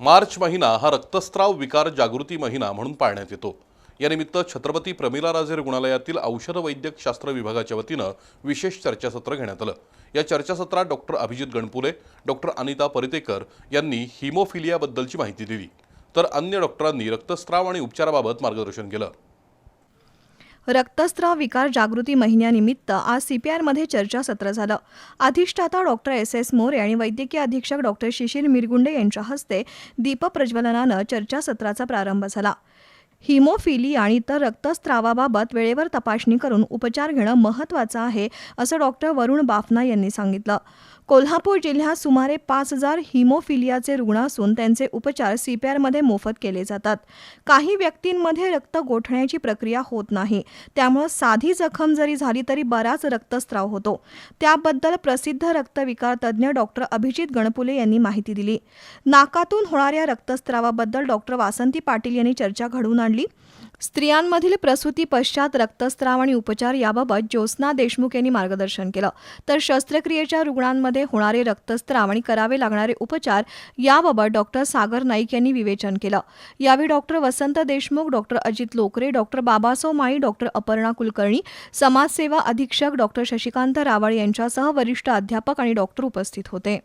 मार्च महिना हा रक्तस्त्राव विकार जागृती महिना म्हणून पाळण्यात येतो. यानिमित्त छत्रपती प्रमिलाराजे रुग्णालयातील औषध वैद्यक शास्त्र विभागाच्या वतीनं विशेष चर्चासत्र घेण्यात आलं. या चर्चासत्रात डॉक्टर अभिजित गणपुले डॉक्टर अनिता परितेकर यांनी हिमोफिलियाबद्दलची माहिती दिली. तर अन्य डॉक्टरांनी रक्तस्त्राव आणि उपचाराबाबत मार्गदर्शन केलं. रक्तस्त्राव विकार जागृती महिन्यानिमित्त आज सीपीआरमध्ये चर्चासत्र झालं. अधिष्ठाता डॉक्टर एस. एस. मोरे आणि वैद्यकीय अधीक्षक डॉक्टर शिशिर मिरगुंडे यांच्या हस्ते दीपप्रज्वलनानं चर्चासत्राचा प्रारंभ झाला. हिमोफिली आणि इतर रक्तस्त्रावाबाबत वेळेवर तपासणी करून उपचार घेणं महत्त्वाचं आहे असं डॉक्टर वरुण बाफना यांनी सांगितलं. कोल्हापूर जिल्ह्यात सुमारे पाच हजार हिमोफिलियाचे रुग्ण असून त्यांचे उपचार सीपीआरमध्ये मोफत केले जातात. काही व्यक्तींमध्ये रक्त गोठण्याची प्रक्रिया होत नाही. त्यामुळं साधी जखम जरी झाली तरी बराच रक्तस्राव होतो. त्याबद्दल प्रसिद्ध रक्तविकार तज्ज्ञ डॉक्टर अभिजित गणपुले यांनी माहिती दिली. नाकातून होणाऱ्या रक्तस्रावाबद्दल डॉक्टर वासंती पाटील यांनी चर्चा घडवून आणली. स्त्रियांमधील प्रसूती पश्चात रक्तस्राव आणि उपचार याबाबत ज्योत्स्ना देशमुख यांनी मार्गदर्शन केलं. तर शस्त्रक्रियेच्या रुग्णांमध्ये होणारे रक्तस्राव आणि करावे लागणारे उपचार याबाबत डॉक्टर सागर नाईक यांनी विवेचन केलं. यावेळी doctor Vasant Deshmukh doctor Ajit Lokare doctor Babasao Mali doctor Aparna Kulkarni समाजसेवा अधीक्षक डॉक्टर शशिकांत रावळ यांच्यासह वरिष्ठ अध्यापक आणि डॉक्टर उपस्थित होते.